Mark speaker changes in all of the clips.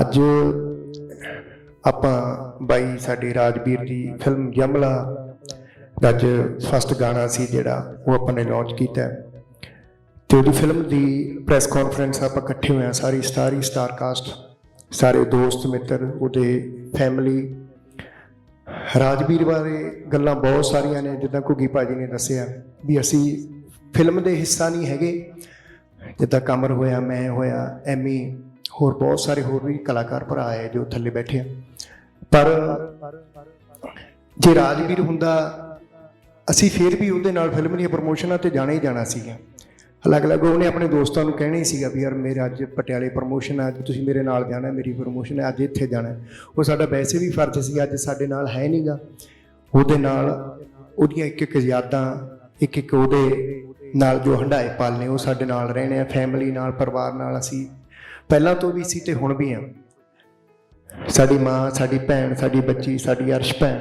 Speaker 1: ਅੱਜ ਆਪਾਂ ਬਾਈ ਸਾਡੇ ਰਾਜਵੀਰ ਦੀ ਫਿਲਮ ਯਮਲਾ ਦਾ ਅੱਜ ਫਸਟ ਗਾਣਾ ਸੀ ਜਿਹੜਾ ਉਹ ਆਪਾਂ ਨੇ ਲਾਂਚ ਕੀਤਾ ਹੈ। ਤੇ ਉਹਦੀ ਫਿਲਮ ਦੀ ਪ੍ਰੈਸ ਕਾਨਫਰੰਸ ਆਪਾਂ ਇਕੱਠੇ ਹੋਏ ਆ ਸਾਰੀ ਸਟਾਰੀ ਹੀ ਸਟਾਰ ਕਾਸਟ ਸਾਰੇ ਦੋਸਤ, ਮਿੱਤਰ, ਉਹਦੇ ਫੈਮਿਲੀ ਰਾਜਵੀਰ ਬਾਰੇ ਗੱਲਾਂ ਬਹੁਤ ਸਾਰੀਆਂ ਨੇ, ਜਿੱਦਾਂ ਘੁੱਗੀ ਭਾਜੀ ਨੇ ਦੱਸਿਆ ਵੀ ਅਸੀਂ ਫਿਲਮ ਦੇ ਹਿੱਸਾ ਨਹੀਂ ਹੈਗੇ ਜਿੱਦਾਂ ਕਮਰ ਹੋਇਆ, ਮੈਂ ਹੋਇਆ, ਐਮੀ ਹੋਰ ਬਹੁਤ ਸਾਰੇ ਹੋਰ ਵੀ ਕਲਾਕਾਰ ਭਰਾ ਆਏ ਜੋ ਥੱਲੇ ਬੈਠੇ ਆ। ਪਰ ਜੇ ਰਾਜਵੀਰ ਹੁੰਦਾ, ਅਸੀਂ ਫੇਰ ਵੀ ਉਹਦੇ ਨਾਲ ਫਿਲਮ ਦੀਆਂ ਪ੍ਰਮੋਸ਼ਨਾਂ ਤੇ ਜਾਣਾ ਹੀ ਜਾਣਾ ਸੀਗਾ। ਅਲੱਗ-ਅਲੱਗ ਉਹਨੇ ਆਪਣੇ ਦੋਸਤਾਂ ਨੂੰ ਕਹਿਣਾ ਹੀ ਸੀਗਾ ਵੀ ਯਾਰ ਮੇਰੇ ਅੱਜ ਪਟਿਆਲੇ ਪ੍ਰਮੋਸ਼ਨ ਹੈ ਅੱਜ ਤੁਸੀਂ ਮੇਰੇ ਨਾਲ ਜਾਣਾ, ਮੇਰੀ ਪ੍ਰਮੋਸ਼ਨ ਹੈ ਅੱਜ ਇੱਥੇ ਜਾਣਾ। ਉਹ ਸਾਡਾ ਵੈਸੇ ਵੀ ਫਰਜ਼ ਸੀ, ਅੱਜ ਸਾਡੇ ਨਾਲ ਹੈ ਨਹੀਂਗਾ ਉਹਦੇ ਨਾਲ ਉਹਦੀਆਂ ਇੱਕ ਇੱਕ ਯਾਦਾਂ ਇੱਕ ਇੱਕ ਉਹਦੇ ਨਾਲ ਜੋ ਹੰਡਾਏ ਪਲ ਨੇ, ਉਹ ਸਾਡੇ ਨਾਲ ਰਹਿਣੇ ਆ ਫੈਮਿਲੀ ਨਾਲ, ਪਰਿਵਾਰ ਨਾਲ ਅਸੀਂ ਪਹਿਲਾਂ ਤੋਂ ਵੀ ਸੀ ਤੇ ਹੁਣ ਵੀ ਆ। ਸਾਡੀ ਮਾਂ, ਸਾਡੀ ਭੈਣ, ਸਾਡੀ ਬੱਚੀ, ਸਾਡੀ ਅਰਸ਼ ਭੈਣ।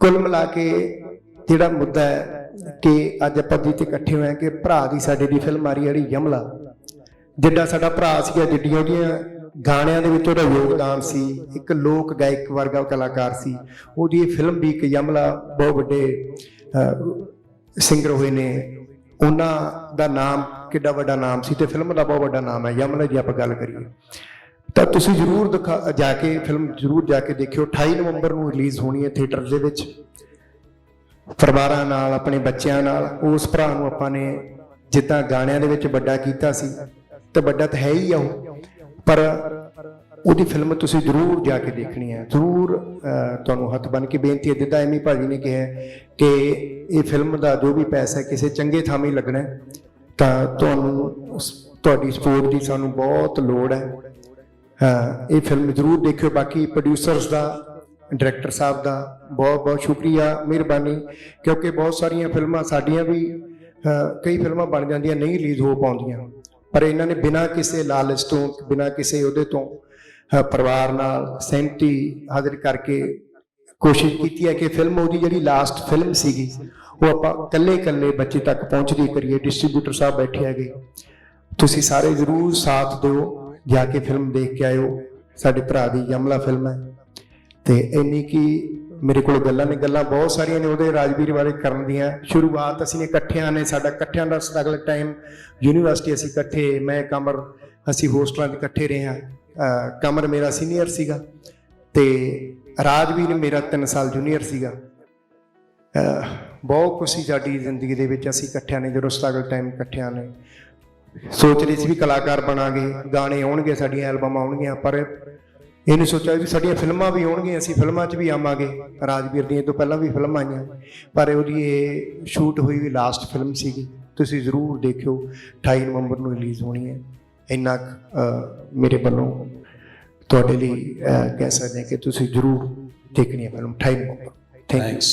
Speaker 1: ਕੁੱਲ ਮਿਲਾ ਕੇ ਜਿਹੜਾ ਮੁੱਦਾ ਹੈ ਕਿ ਅੱਜ ਆਪਾਂ ਜਿੱਥੇ ਇਕੱਠੇ ਹੋਏ ਹਾਂ ਕਿ ਭਰਾ ਦੀ ਸਾਡੇ ਦੀ ਫਿਲਮ ਆ ਰਹੀ ਹੈ ਜਿਹੜੀ ਯਮਲਾ। ਜਿੱਡਾ ਸਾਡਾ ਭਰਾ ਸੀਗਾ, ਜਿੱਡੀਆਂ ਉਹਦੀਆਂ ਗਾਣਿਆਂ ਦੇ ਵਿੱਚ ਉਹਦਾ ਯੋਗਦਾਨ ਸੀ, ਇੱਕ ਲੋਕ ਗਾਇਕ ਵਰਗਾ ਕਲਾਕਾਰ ਸੀ। ਉਹਦੀ ਫਿਲਮ ਵੀ ਇੱਕ ਯਮਲਾ ਬਹੁਤ ਵੱਡੇ ਸਿੰਗਰ ਹੋਏ ਨੇ। ਉਹਨਾਂ ਦਾ ਨਾਮ ਕਿੱਡਾ ਵੱਡਾ ਨਾਮ ਸੀ ਤੇ ਫਿਲਮ ਦਾ ਬਹੁਤ ਵੱਡਾ ਨਾਮ ਹੈ ਯਮਲਾ ਜੀ ਆਪਾਂ ਗੱਲ ਕਰੀਏ। ਤਾਂ ਤੁਸੀਂ ਜਰੂਰ ਦਿਖਾ, ਜਾ ਕੇ ਫਿਲਮ ਜਰੂਰ ਜਾ ਕੇ ਦੇਖਿਓ। 28 ਨਵੰਬਰ ਨੂੰ ਰਿਲੀਜ਼ ਹੋਣੀ ਹੈ ਥੀਏਟਰ ਦੇ ਵਿੱਚ। ਪਰਿਵਾਰਾਂ ਨਾਲ, ਆਪਣੇ ਬੱਚਿਆਂ ਨਾਲ, ਉਸ ਭਰਾ ਨੂੰ ਆਪਾਂ ਨੇ ਜਿੱਦਾਂ ਗਾਣਿਆਂ ਦੇ ਵਿੱਚ ਵੱਡਾ ਕੀਤਾ ਸੀ, ਤੇ ਵੱਡਾ ਤਾਂ ਹੈ ਹੀ ਆ ਉਹ। ਪਰ ਉਹਦੀ ਫਿਲਮ ਤੁਸੀਂ ਜਰੂਰ ਜਾ ਕੇ ਦੇਖਣੀ ਹੈ। ਜਰੂਰ ਤੁਹਾਨੂੰ ਹੱਥ ਬਨ ਕੇ ਬੇਨਤੀ ਹੈ, ਜਿੱਦਾਂ ਐਮੀ ਭਾਜੀ ਨੇ ਕਿਹਾ ਕਿ ਇਹ ਫਿਲਮ ਦਾ ਜੋ ਵੀ ਪੈਸਾ ਕਿਸੇ ਚੰਗੇ ਥਾਂ ਹੀ ਲੱਗਣਾ ਤਾਂ ਤੁਹਾਨੂੰ ਤੁਹਾਡੀ ਸਪੋਰਟ ਦੀ ਸਾਨੂੰ ਬਹੁਤ ਲੋੜ ਹੈ। ਇਹ ਫਿਲਮ ਜ਼ਰੂਰ ਦੇਖਿਓ। ਬਾਕੀ ਪ੍ਰੋਡਿਊਸਰਸ ਦਾ ਡਾਇਰੈਕਟਰ ਸਾਹਿਬ ਦਾ ਬਹੁਤ ਬਹੁਤ ਸ਼ੁਕਰੀਆ, ਮਿਹਰਬਾਨੀ। ਕਿਉਂਕਿ ਬਹੁਤ ਸਾਰੀਆਂ ਫਿਲਮਾਂ ਸਾਡੀਆਂ ਵੀ ਕਈ ਫਿਲਮਾਂ ਬਣ ਜਾਂਦੀਆਂ, ਨਹੀਂ ਰਿਲੀਜ਼ ਹੋ ਪਾਉਂਦੀਆਂ। ਪਰ ਇਹਨਾਂ ਨੇ ਬਿਨਾਂ ਕਿਸੇ ਲਾਲਚ ਤੋਂ, ਬਿਨਾਂ ਕਿਸੇ ਉਹਦੇ ਤੋਂ ਪਰਿਵਾਰ ਨਾਲ ਸਹਿਮਤੀ ਹਾਜ਼ਰ ਕਰਕੇ ਕੋਸ਼ਿਸ਼ ਕੀਤੀ ਹੈ ਕਿ ਫਿਲਮ ਉਹਦੀ ਜਿਹੜੀ ਲਾਸਟ ਫਿਲਮ ਸੀਗੀ, ਉਹ ਆਪਾਂ ਇਕੱਲੇ ਇਕੱਲੇ ਬੱਚੇ ਤੱਕ ਪਹੁੰਚਦੀ ਕਰੀਏ ਡਿਸਟ੍ਰੀਬਿਊਟਰ ਸਾਹਿਬ ਬੈਠੇ ਹੈਗੇ। ਤੁਸੀਂ ਸਾਰੇ ਜ਼ਰੂਰ ਸਾਥ ਦਿਓ, ਜਾ ਕੇ ਫਿਲਮ ਦੇਖ ਕੇ ਆਇਓ। ਸਾਡੇ ਭਰਾ ਦੀ ਯਮਲਾ ਫਿਲਮ ਹੈ। ਤੇ ਇੰਨੀ ਕੀ ਮੇਰੇ ਕੋਲ ਗੱਲਾਂ ਨੇ, ਗੱਲਾਂ ਬਹੁਤ ਸਾਰੀਆਂ ਨੇ ਉਹਦੇ ਰਾਜਵੀਰ ਬਾਰੇ ਕਰਨ ਦੀਆਂ। ਸ਼ੁਰੂਆਤ ਅਸੀਂ ਇਕੱਠਿਆਂ ਨੇ, ਸਾਡਾ ਇਕੱਠਿਆਂ ਦਾ ਸਟਰਗਲ ਟਾਈਮ ਯੂਨੀਵਰਸਿਟੀ ਅਸੀਂ ਇਕੱਠੇ, ਮੈਂ, ਕਮਰ, ਅਸੀਂ ਹੋਸਟਲਾਂ 'ਚ ਇਕੱਠੇ ਰਹੇ ਹਾਂ। ਕਮਰ ਮੇਰਾ ਸੀਨੀਅਰ ਸੀਗਾ। ਤੇ ਰਾਜਵੀਰ ਮੇਰਾ 3 ਸਾਲ ਜੂਨੀਅਰ ਸੀਗਾ। ਬਹੁਤ ਕੁਛ ਸੀ ਸਾਡੀ ਜ਼ਿੰਦਗੀ ਦੇ ਵਿੱਚ ਅਸੀਂ ਇਕੱਠਿਆਂ ਨੇ ਜਦੋਂ ਸਟਰਗਲ ਟਾਈਮ ਇਕੱਠਿਆਂ ਨੇ ਸੋਚ ਰਹੇ ਸੀ ਵੀ ਕਲਾਕਾਰ ਬਣਾਂਗੇ ਗਾਣੇ ਆਉਣਗੇ ਸਾਡੀਆਂ ਐਲਬਮਾਂ ਆਉਣਗੀਆਂ ਪਰ ਇਹ ਸੋਚਿਆ ਵੀ ਸਾਡੀਆਂ ਫਿਲਮਾਂ ਵੀ ਆਉਣਗੀਆਂ ਅਸੀਂ ਫਿਲਮਾਂ 'ਚ ਵੀ ਆਵਾਂਗੇ। ਰਾਜਵੀਰ ਦੀਆਂ ਤੋਂ ਪਹਿਲਾਂ ਵੀ ਫਿਲਮਾਂ ਆਈਆਂ ਪਰ ਉਹਦੀ ਇਹ ਸ਼ੂਟ ਹੋਈ ਵੀ ਲਾਸਟ ਫਿਲਮ ਸੀਗੀ ਤੁਸੀਂ ਜ਼ਰੂਰ ਦੇਖਿਓ 28 ਨਵੰਬਰ ਨੂੰ ਰਿਲੀਜ਼ ਹੋਣੀ ਹੈ। ਇੰਨਾ ਕੁ, ਮੇਰੇ ਵੱਲੋਂ ਤੁਹਾਡੇ ਲਈ ਅਹ, ਕਹਿ ਸਕਦੇ ਹਾਂ ਕਿ ਤੁਸੀਂ ਜ਼ਰੂਰ ਦੇਖਣੀ ਹੈ ਫਿਲਮ 28 ਨਵੰਬਰ ਥੈਂਕ ਯੂ
Speaker 2: Thanks.